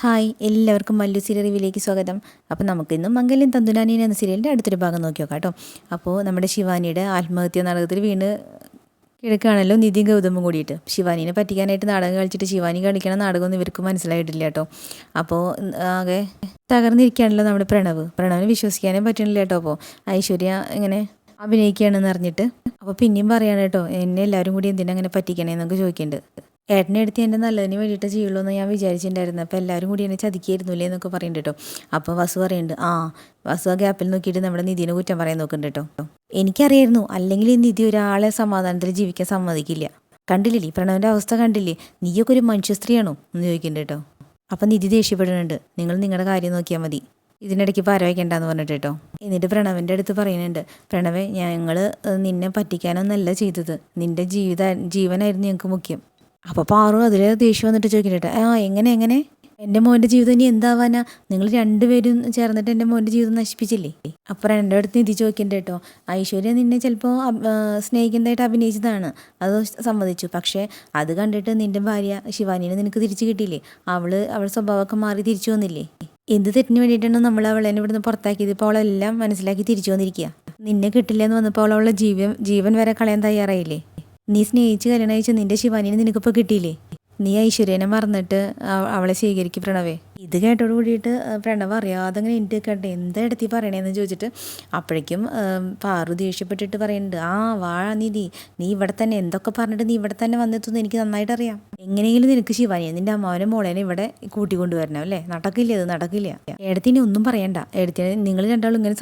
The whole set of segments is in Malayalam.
ഹായ് എല്ലാവർക്കും മല്ലു സീരിയൽ റിവ്യൂലേക്ക് സ്വാഗതം. അപ്പോൾ നമുക്കിന്ന് മംഗല്യം തന്തുനാനി എന്ന സീരിയലിന്റെ അടുത്തൊരു ഭാഗം നോക്കി നോക്കാം കേട്ടോ. അപ്പോൾ നമ്മുടെ ശിവാനിയുടെ ആത്മഹത്യ നാടകത്തിൽ വീണ് കിഴക്കാണല്ലോ നിധി ഗൗതമും കൂടിയിട്ട്. ശിവാനിനെ പറ്റിക്കാനായിട്ട് നാടകം കളിച്ചിട്ട് ശിവാനി കളിക്കണ നാടകമൊന്നും ഇവർക്ക് മനസ്സിലായിട്ടില്ല കേട്ടോ. അപ്പോൾ ആകെ തകർന്നിരിക്കുകയാണല്ലോ നമ്മുടെ പ്രണവ്. പ്രണവിന് വിശ്വസിക്കാനേ പറ്റണില്ല കേട്ടോ അപ്പോൾ ഐശ്വര്യ ഇങ്ങനെ അഭിനയിക്കുകയാണെന്ന് അറിഞ്ഞിട്ട്. അപ്പോൾ പിന്നെയും പറയാണ് കേട്ടോ എന്നെ എല്ലാവരും കൂടി എന്തിനാ അങ്ങനെ പറ്റിക്കണേന്നൊക്കെ ചോദിക്കുന്നുണ്ട് ഏട്ടനെ എടുത്ത് എന്റെ നല്ലതിന് വേണ്ടിയിട്ട് ചെയ്യുള്ളൂ എന്ന് ഞാൻ വിചാരിച്ചിട്ടുണ്ടായിരുന്നു. അപ്പോൾ എല്ലാവരും കൂടി എന്നെ ചതിക്കായിരുന്നില്ലേ എന്നൊക്കെ പറയുന്നുണ്ട് കേട്ടോ. അപ്പോൾ വസു പറയുന്നുണ്ട് ആ വസു ആ ഗ്യാപ്പിൽ നോക്കിയിട്ട് നമ്മുടെ നിധിനെ കുറ്റം പറയാൻ നോക്കുന്നുണ്ട് കേട്ടോ. എനിക്കറിയായിരുന്നു അല്ലെങ്കിൽ ഈ നിധി ഒരാളെ സമാധാനത്തിൽ ജീവിക്കാൻ സമ്മതിക്കില്ല. കണ്ടില്ലേ പ്രണവന്റെ അവസ്ഥ കണ്ടില്ലേ? നീയൊക്കെ ഒരു മനുഷ്യ സ്ത്രീയാണോ എന്ന് ചോദിക്കുന്നുണ്ട് കേട്ടോ. അപ്പം നിധി ദേഷ്യപ്പെടുന്നുണ്ട് നിങ്ങൾ നിങ്ങളുടെ കാര്യം നോക്കിയാൽ മതി. ഇതിനിടയ്ക്ക് പാരവയ്ക്കണ്ടെന്ന് പറഞ്ഞിട്ട് കേട്ടോ. എന്നിട്ട് പ്രണവിന്റെ അടുത്ത് പറയുന്നുണ്ട് പ്രണവേ ഞങ്ങൾ നിന്നെ പറ്റിക്കാനൊന്നല്ല ചെയ്തത്. നിന്റെ ജീവിത ജീവനായിരുന്നു ഞങ്ങൾക്ക് മുഖ്യം. അപ്പോൾ പാറു അതിൽ ദേഷ്യം വന്നിട്ട് ചോദിക്കട്ടെ ആ എങ്ങനെ എങ്ങനെ? എന്റെ മോന്റെ ജീവിതം ഇനി എന്താവാനാ? നിങ്ങൾ രണ്ടുപേരും ചേർന്നിട്ട് എന്റെ മോന്റെ ജീവിതം നശിപ്പിച്ചില്ലേ? അപ്പോൾ എന്റെ അടുത്ത് നിധി ചോദിക്കണ്ട കേട്ടോ ഐശ്വര്യ നിന്നെ ചിലപ്പോൾ സ്നേഹിക്കുന്നതായിട്ട് അഭിനയിച്ചതാണ് അത് സമ്മതിച്ചു. പക്ഷേ അത് കണ്ടിട്ട് നിന്റെ ഭാര്യ ശിവാനിനെ നിനക്ക് തിരിച്ചു കിട്ടിയില്ലേ? അവൾ അവളുടെ സ്വഭാവമൊക്കെ മാറി തിരിച്ചു വന്നില്ലേ? എന്ത് തെറ്റിന് വേണ്ടിയിട്ടാണ് നമ്മൾ അവളെ ഇവിടുന്ന് പുറത്താക്കിയത്? ഇപ്പോൾ അവളെല്ലാം മനസ്സിലാക്കി തിരിച്ചു വന്നിരിക്കുക. നിന്നെ കിട്ടില്ല എന്ന് വന്നപ്പോൾ അവൾ അവളുടെ ജീവൻ ജീവൻ വരെ കളയാൻ തയ്യാറായില്ലേ? നീ സ്നേഹിച്ച് കല്യാണം കഴിച്ച നിന്റെ ശിവാനിനെ നിനക്കിപ്പോൾ കിട്ടിയില്ലേ? നീ ഐശ്വര്യനെ മറന്നിട്ട് അവളെ സ്വീകരിക്കും പ്രണവേ. ഇത് കേട്ടോട് കൂടിയിട്ട് പ്രണവ് അറിയാതെ അങ്ങനെ എനിക്ക് കേട്ടെ എന്താ എടുത്തി പറയണേന്ന് ചോദിച്ചിട്ട് അപ്പോഴേക്കും പാറു ദേഷ്യപ്പെട്ടിട്ട് പറയുന്നുണ്ട് ആ വാ നിധി നീ ഇവിടെ തന്നെ എന്തൊക്കെ പറഞ്ഞിട്ട് നീ ഇവിടെ തന്നെ വന്നെത്തുന്നു എനിക്ക് നന്നായിട്ട് അറിയാം എങ്ങനെയെങ്കിലും നിനക്ക് ശിവാനിയെ നിന്റെ അമ്മാവനും മോളേനെ ഇവിടെ കൂട്ടിക്കൊണ്ടുവരണം അല്ലേ? നടക്കില്ല ഇത് നടക്കില്ല. എടുത്തിനി ഒന്നും പറയണ്ട. എടുത്തിന് നിങ്ങൾ രണ്ടാളും ഇങ്ങനെ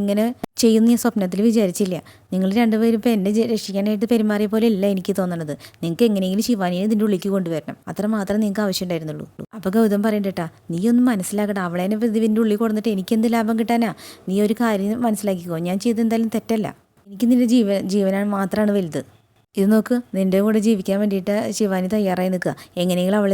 ഇങ്ങനെ ചെയ്യുന്ന ഞാൻ സ്വപ്നത്തിൽ വിചാരിച്ചില്ല. നിങ്ങൾ രണ്ടുപേരും ഇപ്പം എന്നെ രക്ഷിക്കാനായിട്ട് പെരുമാറിയ പോലെ അല്ല എനിക്ക് തോന്നണത്. നിങ്ങൾക്ക് എങ്ങനെയെങ്കിലും ശിവാനിയെ ഇതിന്റെ ഉള്ളിലേക്ക് കൊണ്ടുവരണം. അത്ര മാത്രമേ നിങ്ങൾക്ക് ആവശ്യം ഉണ്ടായിരുന്നുള്ളൂ. അപ്പോൾ ഗൗതം പറയണ്ടേട്ടാ നീ ഒന്ന് മനസ്സിലാക്കട്ടെ അവളേനെ ഇതിന്റെ ഉള്ളിൽ കൊടുത്തിട്ട് എനിക്ക് എന്ത് ലാഭം കിട്ടാനാ? നീ ഒരു കാര്യം മനസ്സിലാക്കിക്കോ. ഞാൻ ചെയ്തെന്തായാലും തെറ്റല്ല. എനിക്ക് നിന്റെ ജീവൻ ജീവനാണ് മാത്രമാണ് വലുത്. ഇത് നോക്ക് നിന്റെ കൂടെ ജീവിക്കാൻ വേണ്ടിയിട്ട് ശിവാനി തയ്യാറായി നിൽക്കുക എങ്ങനെയെങ്കിലും അവൾ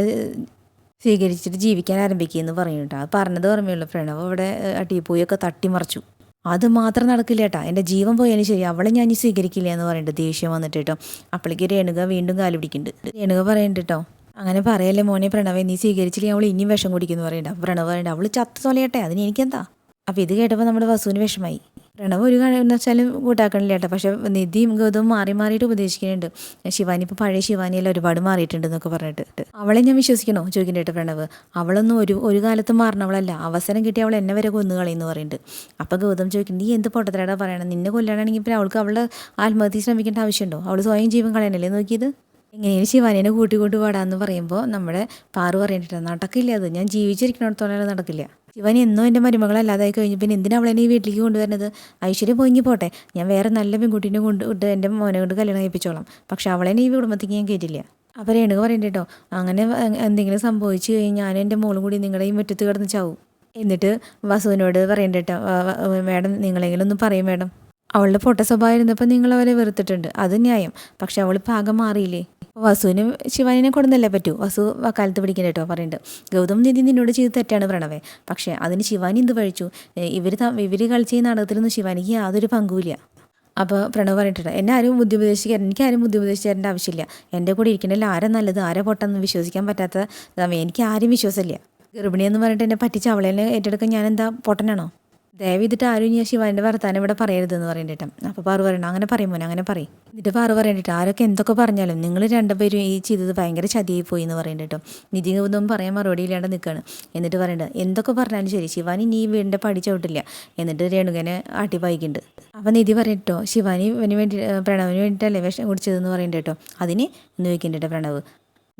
സ്വീകരിച്ചിട്ട് ജീവിക്കാൻ ആരംഭിക്കുമെന്ന് പറയും കേട്ടോ അത് പറഞ്ഞത് ഓർമ്മയുള്ളൂ പ്രണവ് അവിടെ ആ ടീപ്പോയൊക്കെ തട്ടിമറിച്ചു അത് മാത്രം നടക്കില്ല കേട്ടാ എന്റെ ജീവൻ പോയാലും ശരി അവളെ ഞാൻ സ്വീകരിക്കില്ല എന്ന് പറയുന്നുണ്ട് ദേഷ്യം വന്നിട്ട് കേട്ടോ അപ്പോഴേക്ക് രേണുക വീണ്ടും കാലുപിടിക്കുന്നുണ്ട് രേണുക പറയുന്നുണ്ട് കേട്ടോ അങ്ങനെ പറയല്ലേ മോനെ പ്രണവെ നീ സ്വീകരിച്ചില്ലെങ്കിൽ അവൾ ഇനിയും വിഷം കുടിക്കുന്നു പറയണ്ട. പ്രണവ് പറയണ്ട. അവൾ ചത്ത് തൊലയട്ടെ അതിന് എനിക്കെന്താ? അപ്പോൾ ഇത് കേട്ടപ്പോൾ നമ്മുടെ വസുവിന് വിഷമായി. പ്രണവ് ഒരു കാര്യം വെച്ചാൽ കൂട്ടാക്കണില്ല കേട്ടോ. പക്ഷെ നിധിയും ഗൗതവും മാറി മാറിയിട്ട് ഉപദേശിക്കുന്നുണ്ട്. ശിവാനി ഇപ്പോൾ പഴയ ശിവാനിയെല്ലാം ഒരുപാട് മാറിയിട്ടുണ്ട് എന്നൊക്കെ പറഞ്ഞിട്ട്. അവളെ ഞാൻ വിശ്വസിക്കണോ? ചോദിക്കണ്ട കേട്ടോ പ്രണവ്. അവളൊന്നും ഒരു ഒരു കാലത്തും മാറണവളല്ല. അവസരം കിട്ടി അവൾ എന്നെ വരെ കൊന്നു കളയുന്നു പറയുന്നുണ്ട്. അപ്പോൾ ഗൗതം ചോദിക്കും നീ എന്ത് പൊട്ടത്തരടാ പറയണം? നിന്നെ കൊല്ലാനാണെങ്കിൽ പിന്നെ അവൾക്ക് അവളുടെ ആത്മഹത്യ ശ്രമിക്കേണ്ട ആവശ്യമുണ്ടോ? അവൾ സ്വയം ജീവൻ കളയണല്ലേ നോക്കിയത്? എങ്ങനെയും ശിവാനിനെ കൂട്ടിക്കൊണ്ട് പാടാന്ന് പറയുമ്പോൾ നമ്മുടെ പാറു പറയണ്ടിട്ട് നടക്കില്ല അത് ഞാൻ ജീവിച്ചിരിക്കണത്തോളം നടക്കില്ല. ശിവാനി എന്നോ എന്റെ മരുമകളല്ലാതായി കഴിഞ്ഞു പിന്നെ എന്തിനാ അവളെന്നെ ഈ വീട്ടിലേക്ക് കൊണ്ടുവരുന്നത്? ഐശ്വര്യം പോയി പോട്ടെ ഞാൻ വേറെ നല്ല പെൺകുട്ടീനെ കൊണ്ട് ഇട്ട് എന്റെ മോനെ കൊണ്ട് കല്യാണം കഴിപ്പിച്ചോളാം പക്ഷെ അവളെന്നെ ഈ കുടുംബത്തേക്ക് ഞാൻ കയറ്റില്ല അപ്പോൾ രേണുക പറയണ്ട അങ്ങനെ എന്തെങ്കിലും സംഭവിച്ചു കഴിഞ്ഞാൽ ഞാനും എന്റെ മോളും കൂടി നിങ്ങളുടെ ഈ മുറ്റത്ത് കിടന്ന് ചാവും. എന്നിട്ട് വസുവിനോട് പറയണ്ട കേട്ടോ മേഡം നിങ്ങളെങ്കിലും ഒന്ന് പറയും മേഡം. അവളുടെ പൊട്ട സ്വഭാവം ഇരുന്നപ്പോൾ നിങ്ങൾ അവരെ വെറുത്തിട്ടുണ്ട്. അത് ന്യായം. പക്ഷെ അവൾ പാകം മാറിയില്ലേ? വസുവിന് ശിവാനിനെ കൊടുന്നല്ലേ പറ്റൂ? വസു കാലത്ത് പിടിക്കണ്ട കേട്ടോ പറയുന്നുണ്ട് ഗൗതം നിധി നിന്നോട് ചെയ്ത് തെറ്റാണ് പ്രണവേ. പക്ഷേ അതിന് ശിവാനി എന്ത് വഴിച്ചു? ഇവർ ഇവർ കളിച്ച ഈ നാടകത്തിലൊന്നും ശിവാനിക്ക് യാതൊരു പങ്കുമില്ല അപ്പോൾ പ്രണവ് പറഞ്ഞിട്ടുണ്ട് എന്നെ ആരും ബുദ്ധി ഉപദേശിക്കാൻ എനിക്ക് ആരും ബുദ്ധി ഉപദേശിച്ച് തരേണ്ട ആവശ്യമില്ല. എന്റെ കൂടെ ഇരിക്കണമല്ലോ ആരാ നല്ലത്? ആരാ പൊട്ടെന്ന് വിശ്വസിക്കാൻ പറ്റാത്ത. എനിക്ക് ആരും വിശ്വാസമില്ല. ഗർഭിണിയെന്ന് പറഞ്ഞിട്ട് എന്നെ പറ്റിച്ച് അവളെ ഏറ്റെടുക്കാൻ ഞാൻ എന്താ പൊട്ടനാണോ? ദയവ് ചെയ്തിട്ട് ആരും ശിവാന്റെ വർത്താനം ഇവിടെ പറയരുതെന്ന് പറയണ്ടേട്ടം അപ്പോൾ പാറു പറയണം അങ്ങനെ പറയും മോനെ അങ്ങനെ പറയും. എന്നിട്ട് പാറു പറയണ്ടിട്ട് ആരൊക്കെ എന്തൊക്കെ പറഞ്ഞാലും നിങ്ങൾ രണ്ടുപേരും ഈ ചെയ്തത് ഭയങ്കര ചതിയായി പോയി എന്ന് പറയണ്ടിട്ടോ നിധി ഒന്നും പറയാൻ മറുപടി ഇല്ലാണ്ട് നിൽക്കുകയാണ് എന്നിട്ട് പറയണ്ട എന്തൊക്കെ പറഞ്ഞാലും ശരി ശിവാനി നീ വീടിന്റെ പഠിച്ചോട്ടില്ല എന്നിട്ട് രേണുകനെ ആട്ടി വായിക്കുന്നുണ്ട് അപ്പം നിധി പറയട്ടോ ശിവാനി ഇവന് വേണ്ടി പ്രണവിന് വേണ്ടിയിട്ടല്ലേ വിഷം കുടിച്ചതെന്ന് പറയണ്ട കേട്ടോ അതിന് എന്ന് ചോദിക്കുന്നുണ്ട് പ്രണവ്.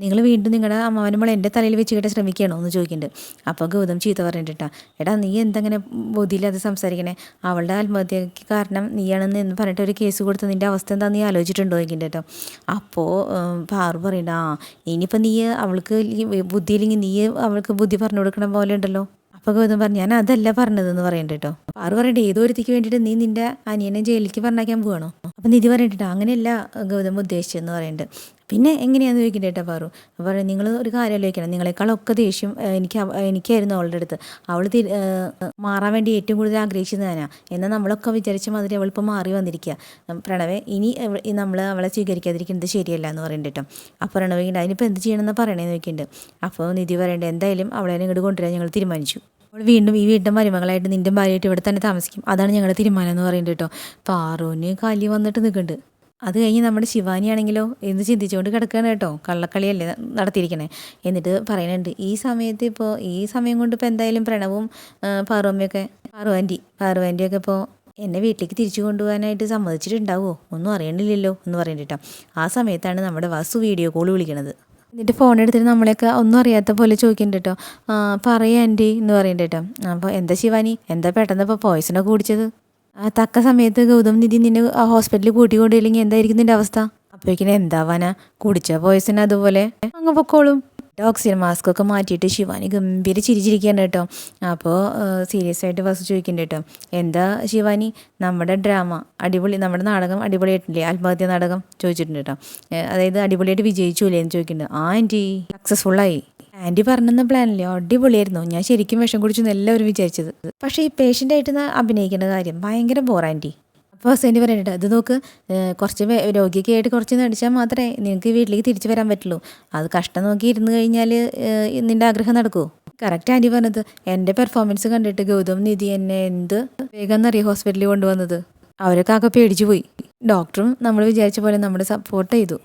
നിങ്ങൾ വീണ്ടും നിങ്ങളുടെ അമ്മാവനും മോളെ എന്റെ തലയിൽ വെച്ച് കിട്ടാൻ ശ്രമിക്കണോ എന്ന് ചോദിക്കുന്നുണ്ട്. അപ്പോൾ ഗൗതം ചീത്ത പറഞ്ഞിട്ടാ എടാ നീ എന്തങ്ങനെ ബുദ്ധിയില്ലാതെ സംസാരിക്കണേ? അവളുടെ ആത്മഹത്യക്ക് കാരണം നീയാണെന്ന് എന്ന് പറഞ്ഞിട്ട് ഒരു കേസ് കൊടുത്ത് നിന്റെ അവസ്ഥ എന്താ നീ ആലോചിച്ചിട്ടുണ്ടോ? ചോദിക്കുന്നുണ്ട് കേട്ടോ. അപ്പോൾ പാറു പറയണ്ട ആ ഇനിയിപ്പോൾ നീ അവൾക്ക് ബുദ്ധിയില്ലെങ്കിൽ നീ അവൾക്ക് ബുദ്ധി പറഞ്ഞു കൊടുക്കണ പോലെ ഉണ്ടല്ലോ. അപ്പോൾ ഗൗതം പറഞ്ഞു ഞാൻ അതല്ല പറഞ്ഞതെന്ന് പറയണ്ട കേട്ടോ. പാറു പറയണ്ട ഏതോ ഒരുത്തിക്ക് വേണ്ടിയിട്ട് നീ നിന്റെ അനിയനെ ജയിലിലേക്ക് പറഞ്ഞാക്കാൻ പോവാണോ? അപ്പം നിധി പറഞ്ഞിട്ടുണ്ട് അങ്ങനെയല്ല ഗൗതം ഉദ്ദേശിച്ചതെന്ന് പറയുന്നുണ്ട്. പിന്നെ എങ്ങനെയാന്ന് ചോദിക്കണ്ടേ പറു പാറു അപ്പോൾ നിങ്ങൾ ഒരു കാര്യം ആലോചിക്കണം. നിങ്ങളെക്കാളൊക്കെ ദേഷ്യം എനിക്ക് എനിക്കായിരുന്നു അവളുടെ അടുത്ത്. അവൾ മാറാൻ വേണ്ടി ഏറ്റവും കൂടുതൽ ആഗ്രഹിച്ചത് ഞാനാ. എന്നാൽ നമ്മളൊക്കെ വിചാരിച്ച മാതിരി അവളിപ്പോൾ മാറി വന്നിരിക്കുക പ്രണവേ ഇനി നമ്മൾ അവളെ സ്വീകരിക്കാതിരിക്കുന്നത് ശരിയല്ല എന്ന് പറയുന്നുണ്ട് കേട്ടോ. അപ്പോൾ പ്രണവ് അതിനിപ്പോൾ എന്ത് ചെയ്യണമെന്ന് പറയണേന്ന് ചോദിക്കുന്നുണ്ട് അപ്പോൾ നിധി പറയണ്ടേ എന്തായാലും അവളെ ഇങ്ങോട്ട് കൊണ്ടുവരാൻ ഞങ്ങൾ തീരുമാനിച്ചു. അവൾ വീണ്ടും ഈ വീടിന്റെ മരുമകളായിട്ട് നിന്റെ ഭാര്യയായിട്ട് ഇവിടെ തന്നെ താമസിക്കും. അതാണ് ഞങ്ങളുടെ തീരുമാനം എന്ന് പറയുന്നുണ്ട് കേട്ടോ. പാറുവിന് കലി വന്നിട്ട് നിൽക്കുന്നുണ്ട് അത് കഴിഞ്ഞ് നമ്മുടെ ശിവാനിയാണെങ്കിലോ എന്ന് ചിന്തിച്ചുകൊണ്ട് കിടക്കുകയാണ് കേട്ടോ. കള്ളക്കളിയല്ലേ നടത്തിയിരിക്കണേ. എന്നിട്ട് പറയുന്നുണ്ട് ഈ സമയത്ത് ഇപ്പോൾ ഈ സമയം കൊണ്ട് ഇപ്പോൾ എന്തായാലും പ്രണവും പാറുവമ്മയൊക്കെ പാറു ആന്റി പാറു ആന്റിയൊക്കെ ഇപ്പോൾ എന്നെ വീട്ടിലേക്ക് തിരിച്ചു കൊണ്ടുപോകാനായിട്ട് സമ്മതിച്ചിട്ടുണ്ടാവുമോ ഒന്നും അറിയണില്ലല്ലോ എന്ന് പറയുന്നുണ്ട് കേട്ടോ. ആ സമയത്താണ് നമ്മുടെ വാസു വീഡിയോ കോൾ വിളിക്കണത്. എന്നിട്ട് ഫോൺ എടുത്തിട്ട് നമ്മളെയൊക്കെ ഒന്നും അറിയാത്ത പോലെ ചോദിക്കുന്നുണ്ട് കേട്ടോ. പറയാ എന്ന് പറയുന്നുണ്ട് കേട്ടോ. അപ്പോൾ എന്താ ശിവാനി? എന്താ പെട്ടെന്ന് ഇപ്പോൾ പോയ്സണൊക്കെ കുടിച്ചത്? തക്ക സമയത്ത് ഗൗതം നിധി നിന്നെ ഹോസ്പിറ്റലിൽ കൂട്ടിക്കൊണ്ടില്ലെങ്കിൽ എന്തായിരിക്കും നിന്റെ അവസ്ഥ? അപ്പോഴേക്കിനും എന്താവാനാ കുടിച്ച പോയസിന് അതുപോലെ? അങ്ങ് പൊക്കോളും. ഓക്സിജൻ മാസ്ക് ഒക്കെ മാറ്റിയിട്ട് ശിവാനി ഗംഭീര ചിരിച്ചിരിക്കുകയാണ് കേട്ടോ. അപ്പോൾ സീരിയസ് ആയിട്ട് ഫസ്റ്റ് ചോദിക്കുന്നുണ്ട് കേട്ടോ. എന്താ ശിവാനി? നമ്മുടെ ഡ്രാമ അടിപൊളി നമ്മുടെ നാടകം അടിപൊളിയായിട്ടില്ലേ? ആത്മഹത്യ നാടകം ചോദിച്ചിട്ടുണ്ട് കേട്ടോ. അതായത് അടിപൊളിയായിട്ട് വിജയിച്ചൂലേ എന്ന് ചോദിക്കുന്നുണ്ട്. ആ ആന്റി സക്സസ്ഫുള്ളായി ആന്റി പറഞ്ഞെന്ന പ്ലാനില്ലേ അടിപൊളിയായിരുന്നു. ഞാൻ ശരിക്കും വിഷം കുടിച്ചു എല്ലാവരും വിചാരിച്ചത്. പക്ഷേ ഈ പേഷ്യന്റായിട്ട് അഭിനയിക്കേണ്ട കാര്യം ഭയങ്കര ബോർ ആന്റി അപ്പോൾ പറയുന്നുണ്ട് അത് നോക്ക് കുറച്ച് രോഗിയൊക്കെ ആയിട്ട് കുറച്ച് നടിച്ചാൽ മാത്രമേ നിനക്ക് വീട്ടിലേക്ക് തിരിച്ചു വരാൻ പറ്റുള്ളൂ. അത് കഷ്ടം നോക്കി ഇരുന്ന് കഴിഞ്ഞാൽ നിന്റെ ആഗ്രഹം നടക്കുമോ കറക്റ്റ് ആന്റി പറഞ്ഞത് എന്റെ പെർഫോമൻസ് കണ്ടിട്ട് ഗൗതം നിധി എന്നെ എന്ത് വേഗം എന്നറിയോ ഹോസ്പിറ്റലിൽ കൊണ്ടുവന്നത്? അവരൊക്കെ ആകെ പേടിച്ചു പോയി. ഡോക്ടറും നമ്മൾ വിചാരിച്ച പോലെ നമ്മളെ സപ്പോർട്ട് ചെയ്തു.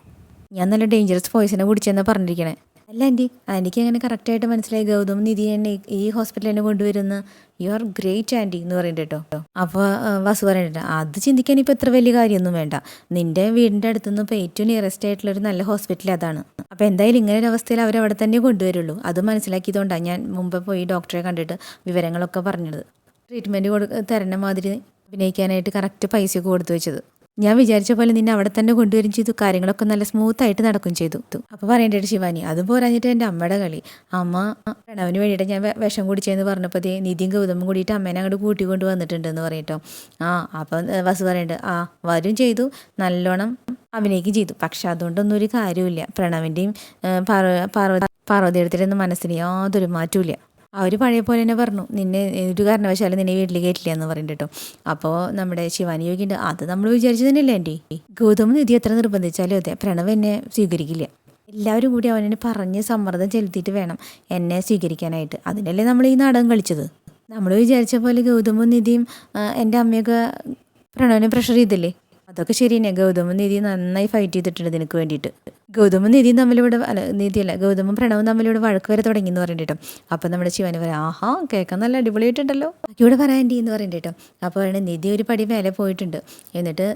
ഞാൻ നല്ല ഡേഞ്ചറസ് പോയിസനെ കുടിച്ചെന്നാണ് പറഞ്ഞിരിക്കണേ. അല്ല ആന്റി ആന്റിക്ക് അങ്ങനെ കറക്റ്റായിട്ട് മനസ്സിലായി? ഗൗതം നിധി എന്നെ ഈ ഹോസ്പിറ്റലിൽ തന്നെ കൊണ്ടുവരുന്ന. യു ആർ ഗ്രേറ്റ് ആന്റി എന്ന് പറയുന്നുണ്ട് കേട്ടോ. അപ്പോൾ വസു പറയുന്നുണ്ട് അത് ചിന്തിക്കാൻ ഇപ്പോൾ ഇത്ര വലിയ കാര്യമൊന്നും വേണ്ട. നിന്റെ വീടിന്റെ അടുത്തുനിന്ന് ഇപ്പോൾ ഏറ്റവും നിയറസ്റ്റ് ആയിട്ടുള്ള ഒരു നല്ല ഹോസ്പിറ്റൽ അതാണ്. അപ്പോൾ എന്തായാലും ഇങ്ങനെ ഒരു അവസ്ഥയിൽ അവർ അവിടെ തന്നെ കൊണ്ടുവരുള്ളൂ. അത് മനസ്സിലാക്കിയതുകൊണ്ടാണ് ഞാൻ മുമ്പ് പോയി ഡോക്ടറെ കണ്ടിട്ട് വിവരങ്ങളൊക്കെ പറഞ്ഞത്. ട്രീറ്റ്മെന്റ് കൊടു തരണ മാതിരി അഭിനയിക്കാനായിട്ട് കറക്റ്റ് പൈസയൊക്കെ കൊടുത്തു വെച്ചത്. ഞാൻ വിചാരിച്ച പോലെ നിന്നെ അവിടെ തന്നെ കൊണ്ടുവരും ചെയ്തു. കാര്യങ്ങളൊക്കെ നല്ല സ്മൂത്ത് ആയിട്ട് നടക്കും ചെയ്തു. അപ്പോൾ പറയേണ്ടത് ശിവാനി അത് പോരാഞ്ഞിട്ട് എന്റെ അമ്മയുടെ കളി. അമ്മ പ്രണവിന് വേണ്ടിയിട്ട് ഞാൻ വിഷം കുടിച്ചതെന്ന് പറഞ്ഞപ്പോൾ ദേ നിധിയും ഗൗതമും കൂടിയിട്ട് അമ്മേനെ അങ്ങോട്ട് കൂട്ടിക്കൊണ്ട് വന്നിട്ടുണ്ടെന്ന് പറയട്ടോ. ആ അപ്പം വസു പറയുന്നുണ്ട് ആ വരും ചെയ്തു. നല്ലോണം അഭിനയിക്കുകയും ചെയ്തു. പക്ഷെ അതുകൊണ്ടൊന്നും ഒരു കാര്യമില്ല പ്രണവിന്റെയും പാർവതി പാർവതി എടുത്തിട്ടൊന്നും മനസ്സിന് യാതൊരു മാറ്റമില്ല അവർ പഴയ പോലെ തന്നെ പറഞ്ഞു നിന്നെ ഒരു കാരണവശാലും നിന്നെ വീട്ടിൽ കയറ്റില്ല എന്ന് പറഞ്ഞിട്ട് കേട്ടോ. അപ്പോൾ നമ്മുടെ ശിവാനി ചോദിക്കുന്നുണ്ട് അത് നമ്മൾ വിചാരിച്ചു തന്നെയല്ലേ ആന്റി? ഗൗതം നിധി എത്ര നിർബന്ധിച്ചാലും അതെ പ്രണവ് എന്നെ സ്വീകരിക്കില്ല. എല്ലാവരും കൂടി അവനെ പറഞ്ഞ് സമ്മർദ്ദം ചെലുത്തിയിട്ട് വേണം എന്നെ സ്വീകരിക്കാനായിട്ട്. അതിനല്ലേ നമ്മൾ ഈ നാടകം കളിച്ചത്? നമ്മൾ വിചാരിച്ച പോലെ ഗൗതമും നിധിയും എന്റെ അമ്മയൊക്കെ പ്രണവനെ പ്രഷർ ചെയ്തില്ലേ? അതൊക്കെ ശരി തന്നെ ഗൗതമും നിധി നന്നായി ഫൈറ്റ് ചെയ്തിട്ടുണ്ട് നിനക്ക് വേണ്ടിയിട്ട്. ഗൗതമും നിധിയും തമ്മിലിവിടെ അല്ല നിധിയല്ല ഗൗതമും പ്രണവും തമ്മിലിവിടെ വഴക്ക് വരെ തുടങ്ങി എന്ന് പറയണ്ട അപ്പോൾ അപ്പം നമ്മുടെ ശിവന് പറയാം ആഹാ കേൾക്കാൻ നല്ല അടിപൊളിയായിട്ടുണ്ടല്ലോ. ഇവിടെ പറയാൻ എന്ന് പറയണ്ട കേട്ടോ അപ്പോൾ പറയണേ നിധി ഒരു പടി മേലെ പോയിട്ടുണ്ട്. എന്നിട്ട്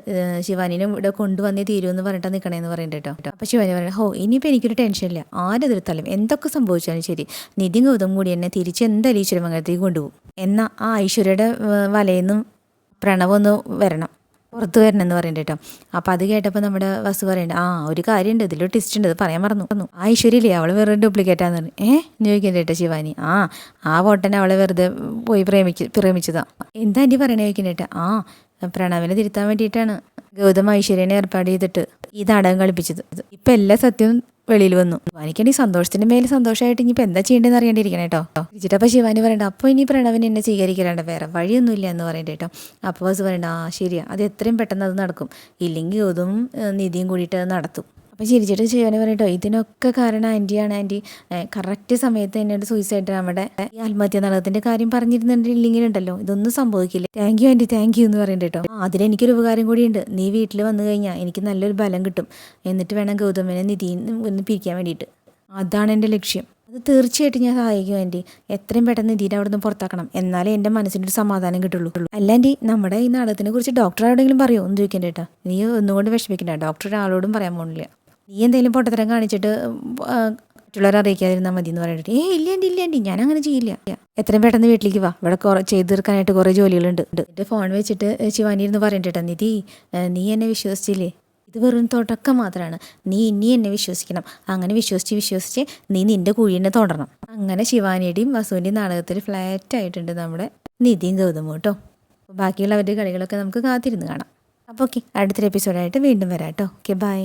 ശിവാനിനെ ഇവിടെ കൊണ്ടുവന്നേ തീരുമെന്ന് പറഞ്ഞിട്ട് നിൽക്കണേന്ന് പറയണ്ട കേട്ടോ അപ്പോൾ ശിവാനി പറയണം ഹോ ഇനിയിപ്പോൾ എനിക്കൊരു ടെൻഷൻ ടെൻഷനില്ല ആരെതിർത്താലും എന്തൊക്കെ സംഭവിച്ചാലും ശരി നിധിയും ഗൗതം കൂടി എന്നെ തിരിച്ച് എന്തായാലും ഈശ്വരമംഗലത്തേക്ക് കൊണ്ടുപോകും. എന്നാൽ ആ ഐശ്വര്യയുടെ നിന്നും പ്രണവൊന്ന് വരണം. പുറത്ത് വരണം എന്ന് പറയുന്നുണ്ട് കേട്ടോ. അപ്പോൾ അത് കേട്ടപ്പോൾ നമ്മുടെ വസു പറയുന്നുണ്ട് ആ ഒരു കാര്യമുണ്ട് ഇതിലൊരു ടിസ്റ്റ് ഉണ്ട് അത് പറയാൻ മറന്നു. പറഞ്ഞു ആ ഐശ്വര്യല്ലേ അവൾ വെറുതെ ഡ്യൂപ്ലിക്കേറ്റാന്ന് പറഞ്ഞു. ഏ? ചോദിക്കണ്ട കേട്ടോ ശിവാനി. ആ ആ വോട്ടനെ അവളെ വെറുതെ പോയി പ്രേമിച്ച് പ്രേമിച്ചതാ. എന്താ എന്റെ പറയണേ? ചോദിക്കണ്ടേട്ടാ ആ പ്രണവിനെ തിരുത്താൻ വേണ്ടിയിട്ടാണ് ഗൗതം ഐശ്വര്യനെ ഏർപ്പാട് ചെയ്തിട്ട് ഈ നാടകം കളിപ്പിച്ചത്. ഇപ്പം എല്ലാ സത്യവും വെളിയിൽ വന്നു. എനിക്കാണെങ്കിൽ സന്തോഷത്തിന്റെ മേലെ സന്തോഷമായിട്ട് ഇനിയിപ്പോൾ എന്താ ചെയ്യേണ്ടതെന്ന് അറിയേണ്ടിയിരിക്കണം കേട്ടോ അപ്പൊ ശിവാനി പറയണ്ട അപ്പൊ ഇനി പ്രണവൻ എന്നെ സ്വീകരിക്കലാണ്ട്? വേറെ വഴിയൊന്നുമില്ല എന്ന് പറയണ്ട കേട്ടോ അപ്പോൾ ബസ് പറയണ്ട ആ ശരിയാ അത് എത്രയും പെട്ടെന്ന് അത് നടക്കും. ഇല്ലെങ്കിൽ ഗൗതമും നിധിയും കൂടിയിട്ട് അത് നടത്തും. അപ്പോൾ ചിരിച്ചിട്ട് ശിവാനി പറയട്ടോ ഇതിനൊക്കെ കാരണം ആന്റിയാണ് ആന്റി കറക്റ്റ് സമയത്ത് എന്നോട് സൂയിസൈഡ് നമ്മുടെ ഈ ആത്മഹത്യ നാടകത്തിന്റെ കാര്യം പറഞ്ഞിരുന്നുണ്ടെങ്കിൽ ഉണ്ടല്ലോ ഇതൊന്നും സംഭവിക്കില്ല. Thank you aunty thank you എന്ന് പറയുന്നുണ്ട് കേട്ടോ. ആ അതിലെനിക്കൊരു ഉപകാരം കൂടിയുണ്ട് നീ വീട്ടിൽ വന്നു കഴിഞ്ഞാൽ എനിക്ക് നല്ലൊരു ബലം കിട്ടും. എന്നിട്ട് വേണം ഗൗതമനെ നിധിയിൽ ഒന്ന് പിരിക്കാൻ വേണ്ടിയിട്ട്. അതാണ് എന്റെ ലക്ഷ്യം. അത് തീർച്ചയായിട്ടും ഞാൻ സഹായിക്കും ആന്റി എത്രയും പെട്ടെന്ന് നിധിനെ അവിടെ നിന്ന് പുറത്താക്കണം. എന്നാലേ എന്റെ മനസ്സിനൊരു സമാധാനം കിട്ടുള്ളൂ. അല്ല ആന്റി നമ്മുടെ ഈ നാടകത്തിനെ കുറിച്ച് ഡോക്ടർ ആരോടെങ്കിലും പറയുമോ ഒന്ന് ചോദിക്കേണ്ട കേട്ടോ. നീ ഒന്നുകൊണ്ട് വിഷമിക്കണ്ട. ഡോക്ടർ ഒരാളോടും പറയാൻ പോകുന്നില്ല നീ എന്തെങ്കിലും പൊട്ടത്തരം കാണിച്ചിട്ട് മറ്റുള്ളവരെ അറിയിക്കാതിരുന്നാൽ മതി എന്ന് പറഞ്ഞിട്ട് ഏ ഇല്ല ആന്റി ഇല്ല ആന്റി ഞാൻ അങ്ങനെ ചെയ്യില്ല. എത്രയും പെട്ടെന്ന് വീട്ടിലേക്ക് വാ. ഇവിടെ കുറേ ചെയ്ത് തീർക്കാനായിട്ട് കുറേ ജോലികളുണ്ട്. എന്റെ ഫോൺ വെച്ചിട്ട് ശിവാനി ഇരുന്ന് പറഞ്ഞിട്ട് നിധി നീ എന്നെ വിശ്വസിച്ചില്ലേ? ഇത് വെറും തുടക്കം മാത്രമാണ് നീ ഇനി എന്നെ വിശ്വസിക്കണം. അങ്ങനെ വിശ്വസിച്ച് വിശ്വസിച്ച് നീ നിന്റെ കുഴിനെ തുടരണം അങ്ങനെ ശിവാനിയുടെയും വസുവിന്റെയും നാടകത്തിൽ ഫ്ലാറ്റ് ആയിട്ടുണ്ട് നമ്മുടെ നിധിയും ഗൗതമും കേട്ടോ. ബാക്കിയുള്ളവരുടെ കളികളൊക്കെ നമുക്ക് കാത്തിരുന്ന് കാണാം. അപ്പോൾ ഓക്കെ അടുത്തൊരു എപ്പിസോഡായിട്ട് വീണ്ടും വരാം കേട്ടോ. Okay bye